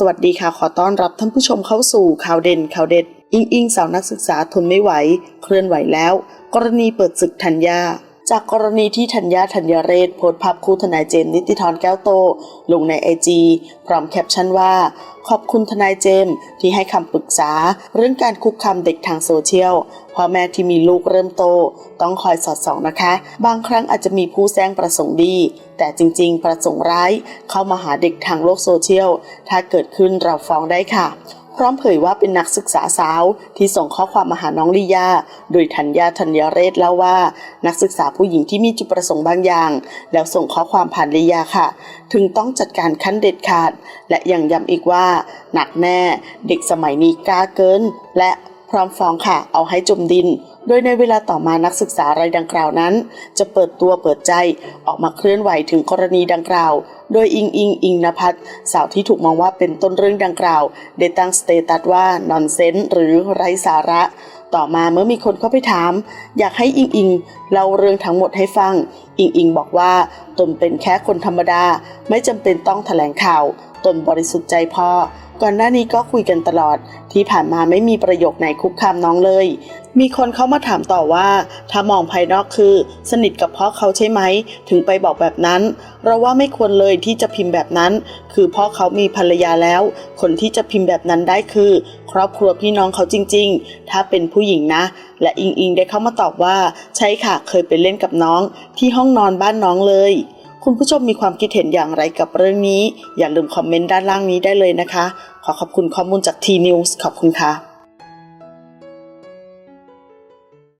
สวัสดีค่ะ ขอต้อนรับท่านผู้ชมเข้าสู่ข่าวเด่นข่าวเด็ด อิงอิงสาวนักศึกษาทนไม่ไหว เคลื่อนไหวแล้ว กรณีเปิดศึกธัญญา จากกรณีที่ธัญญาธัญเรศโพสต์ภาพคู่ทนายเจมส์นิติธรแก้วโต ลงในไอจีพร้อมแคปชั่นว่า ขอบคุณทนายเจมส์ที่ให้คำปรึกษา เรื่องการคุกคามเด็กทางโซเชียลพ่อแม่ที่มีลูกเริ่มโต ต้องคอยสอดส่องนะคะ บางครั้งอาจจะมีผู้แซงประสงค์ดี แต่จริงๆ ประสงค์ร้าย เข้ามาหาเด็กทางโลกโซเชียลถ้าเกิดขึ้นเราฟ้องได้ค่ะ พร้อมเผยว่าเป็นนักศึกษาสาวที่ส่งข้อความมาหาน้องลียา โดยธัญญาธัญเรศเล่าว่า นักศึกษาผู้หญิงที่มีจุดประสงค์บางอย่าง แล้วส่งข้อความผ่านลียาค่ะ ถึงต้องจัดการขั้นเด็ดขาด และยังย้ำอีกว่า หนักแน่เด็กสมัยนี้กล้าเกิน และพร้อมฟ้องค่ะ เอาให้จมดิน โดยในเวลาต่อมานักศึกษารายดังกล่าวนั้น จะเปิดตัวเปิดใจออกมาเคลื่อนไหวถึงกรณีดังกล่าว โดยอิงอิงอิงนภัทรสาวที่ถูกมองว่าเป็นต้นเรื่องดังกล่าว ได้ตั้งสเตตัสว่านอนเซนหรือไร้สาระ ต่อมาเมื่อมีคนเข้าไปถาม อยากให้อิงอิงเล่าเรื่องทั้งหมดให้ฟัง อิงอิงบอกว่าตนเป็นแค่คนธรรมดา ไม่จำเป็นต้องแถลงข่าว ตนบริสุทธิ์ใจพอก่อนหน้านี้ก็คุยกันตลอด ที่ผ่านมาไม่มีประโยคไหนคุกคามน้องเลย มีคนเข้ามาถามต่อว่า ถ้ามองภายนอกคือ สนิทกับพ่อเขาใช่ไหม ถึงไปบอกแบบนั้น เราว่าไม่ควรเลยที่จะพิมพ์แบบนั้น คือพ่อเขามีภรรยาแล้ว คนที่จะพิมพ์แบบนั้นได้คือ ครอบครัวพี่น้องเขาจริง ๆ ถ้าเป็นผู้หญิงนะ และอิงอิงได้เข้ามาตอบว่า ใช่ค่ะเคยไปเล่นกับน้อง ที่ห้ององนอนบ้านน้องเลย คุณผู้ชมมีความคิดเห็นอย่างไรกับเรื่องนี้ อย่าลืมคอมเมนต์ด้านล่างนี้ได้เลยนะคะ ขอขอบคุณข้อมูลจาก T News ขอบคุณค่ะ